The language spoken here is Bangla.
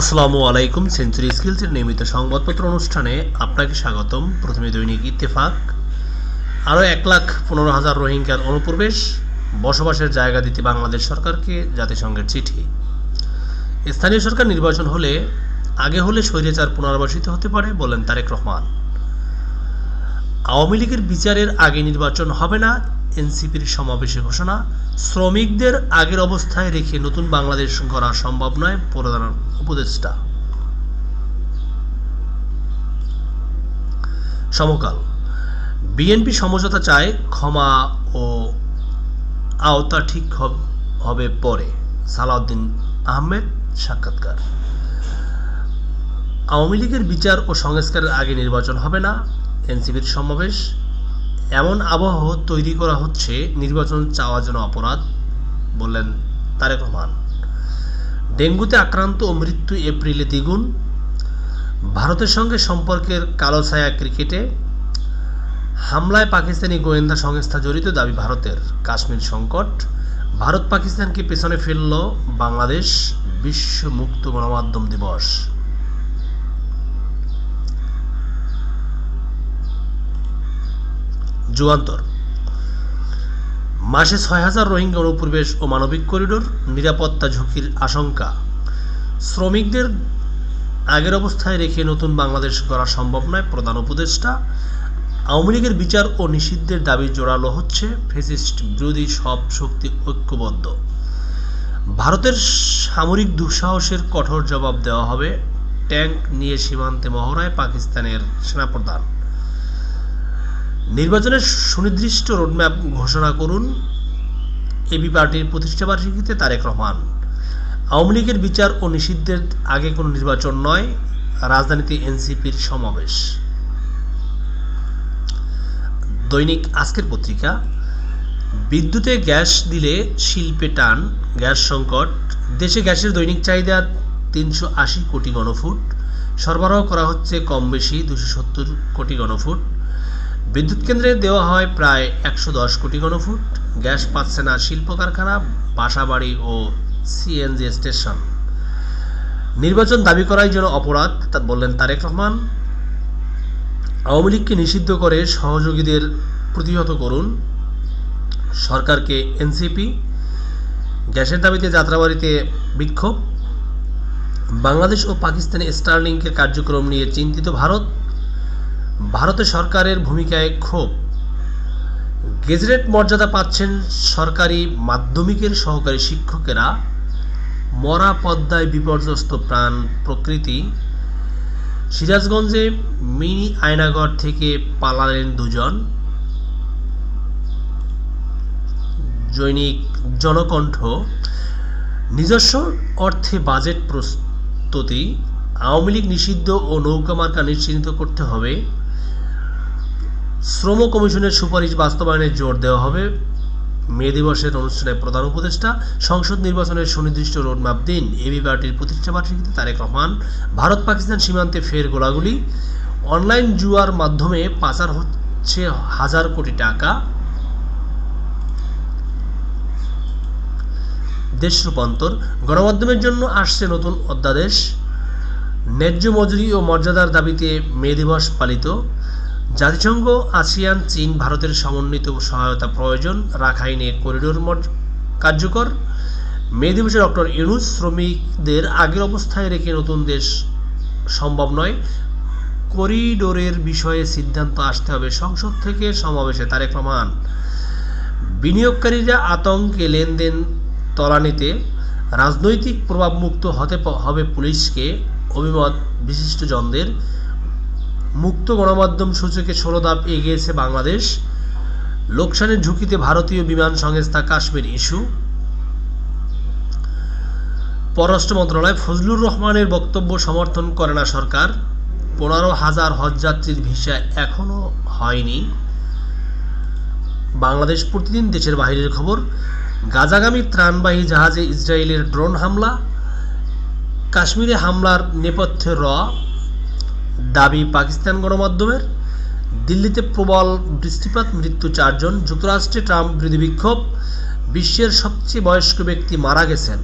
আসসালামু আলাইকুম সেঞ্চুরি স্কিলসের নিয়মিত সংবাদপত্র অনুষ্ঠানে আপনাকে স্বাগতম। প্রথমে দৈনিক ইত্তেফাক। আরও এক লাখ পনেরো হাজার রোহিঙ্গার অনুপ্রবেশ, বসবাসের জায়গা দিতে বাংলাদেশ সরকারকে জাতিসংঘের চিঠি। স্থানীয় সরকার নির্বাচন হলে, আগে হলে স্বৈরাচার পুনর্বাসিত হতে পারে বলেন তারেক রহমান। আওয়ামী লীগের বিচারের আগে নির্বাচন হবে না এনসিপির সমাবেশে ঘোষণা। শ্রমিকদের আগের অবস্থায় রেখে নতুন বাংলাদেশ করা সম্ভব নয়, প্রধান উপদেষ্টা। সমকাল। বিএনপি সমঝোতা চায় ক্ষমা ও আওতা ঠিক হবে পরে। সালাউদ্দিন আহমেদ সাক্ষাৎকার। আওয়ামী লীগের বিচার ও সংস্কারের আগে নির্বাচন হবে না। এনসিপির সমাবেশ এমন আবহ তৈরি করা হচ্ছে, নির্বাচন চাওয়া যেন অপরাধ, বললেন তারেক রহমান। ডেঙ্গুতে আক্রান্ত ও মৃত্যু এপ্রিলে দ্বিগুণ। ভারতের সঙ্গে সম্পর্কের কালো ছায়া ক্রিকেটে। হামলায় পাকিস্তানি গোয়েন্দা সংস্থা জড়িত দাবি ভারতের। কাশ্মীর সংকট। ভারত পাকিস্তানকে পেছনে ফেলল বাংলাদেশ, বিশ্ব মুক্ত গণমাধ্যম দিবস। যুগান্তর। মাসে ছয় হাজার রোহিঙ্গা অনুপ্রবেশ ও মানবিক করিডোর, নিরাপত্তা ঝুঁকির আশঙ্কা। শ্রমিকদের আগের অবস্থায় রেখে নতুন বাংলাদেশ করা সম্ভব নয়, প্রধান উপদেষ্টা। আওয়ামী লীগের বিচার ও নিষিদ্ধের দাবি জোরালো হচ্ছে, ফেসিস্ট বিরোধী সব শক্তি ঐক্যবদ্ধ। ভারতের সামরিক দুঃসাহসের কঠোর জবাব দেওয়া হবে ট্যাঙ্ক নিয়ে সীমান্তে মহড়ায় পাকিস্তানের সেনাপ্রধান। নির্বাচনের সুনির্দিষ্ট রোডম্যাপ ঘোষণা করুন। এবি পার্টির প্রতিষ্ঠাবার্ষিকীতে তারেক রহমান। আওয়ামী লীগের বিচার ও নিষিদ্ধের আগে কোনো নির্বাচন নয়, রাজধানীতে এনসিপির সমাবেশ। দৈনিক আজকের পত্রিকা, বিদ্যুতে গ্যাস দিলে শিল্পে টান, গ্যাস সংকট। দেশে গ্যাসের দৈনিক চাহিদা তিনশো আশি কোটি ঘনফুট সরবরাহ করা হচ্ছে কম বেশি দুশো সত্তর কোটি ঘনফুট বিদ্যুৎ কেন্দ্রে দেওয়া হয় প্রায় একশো দশ কোটি ঘনফুট, গ্যাস পাচ্ছে না শিল্প কারখানা বাসাবাড়ি ও সিএনজি স্টেশন। নির্বাচন দাবি করাই যেন অপরাধ, তা বললেন তারেক রহমান। আওয়ামী লীগকে নিষিদ্ধ করে সহযোগীদের প্রতিহত করুন। সরকারকে এনসিপি গ্যাসের দাবিতে যাত্রাবাড়িতে বিক্ষোভ। বাংলাদেশ ও পাকিস্তানে স্টারলিংকের কার্যক্রম নিয়ে চিন্তিত ভারত। ভারতের সরকারের ভূমিকায় ক্ষোভ। গেজরেট মর্যাদা পাচ্ছেন সরকারি মাধ্যমিকের সহকারী শিক্ষকেরা। মরা পদ্মায় বিপর্যস্ত প্রাণ প্রকৃতি। সিরাজগঞ্জে মিনি আয়নাগর থেকে পালালেন দুজন। জৈনিক জনকণ্ঠ। নিজস্ব অর্থে বাজেট প্রস্তুতি। আওয়ামী লীগ নিষিদ্ধ ও নৌকা মার্কা নিশ্চিন্ত করতে হবে। শ্রম কমিশনের সুপারিশ বাস্তবায়নে জোর দেওয়া হবে। মে দিবসের অনুষ্ঠানে প্রধান উপদেষ্টা, সংসদ নির্বাচনের সুনির্দিষ্ট রোডম্যাপ দিন। এবি পার্টির প্রতিষ্ঠা বার্ষিকীতে তারেক রহমান, ভারত পাকিস্তান সীমান্তে ফের গোলাগুলি। অনলাইন জুয়ার মাধ্যমে পাচার হচ্ছে হাজার কোটি টাকা। দেশ রূপান্তর। গণমাধ্যমের জন্য আসছে নতুন অধ্যাদেশ। ন্যায্য মজুরি ও মর্যাদার দাবিতে মে দিবস পালিত। জাতিসংঘ, আসিয়ান, চীন, ভারতের সমন্বিত সহায়তা প্রয়োজন, রাখাইনে করিডোর মর্য- কার্যকর। মে দিবসে ডক্টর ইউনুস শ্রমিকদের আগের অবস্থায় রেখে নতুন দেশ সম্ভব নয়। করিডোরের বিষয়ে সিদ্ধান্ত আসতে হবে সংসদ থেকে সমাবেশে, তারেক রহমান। বিনিয়োগকারীরা আতঙ্কে লেনদেন তলানিতে। রাজনৈতিক প্রভাবমুক্ত হতে হবে পুলিশকে, অভিমত বিশিষ্টজনদের। মুক্ত গণমাধ্যম সূচকে ষোলো ধাপ এগিয়েছে বাংলাদেশ। লোকসানের ঝুঁকিতে ভারতীয় বিমান সংস্থা কাশ্মীর ইস্যু। পররাষ্ট্র মন্ত্রণালয় ফজলুর রহমানের বক্তব্য সমর্থন করে না সরকার। পনেরো হাজার হজযাত্রীর ভিসা এখনও হয়নি। বাংলাদেশ প্রতিদিন দেশের বাইরের খবর, গাজাগামী ত্রাণবাহী জাহাজে ইসরায়েলের ড্রোন হামলা, কাশ্মীরে হামলার নেপথ্যে র দাবি পাকিস্তান গণমাধ্যমের। দিল্লিতে প্রবল বৃষ্টিপাত, মৃত্যু চারজন। যুক্তরাষ্ট্রে ট্রাম্প বিরোধী বিক্ষোভ। বিশ্বের সবচেয়ে বয়স্ক ব্যক্তি মারা গেছেন।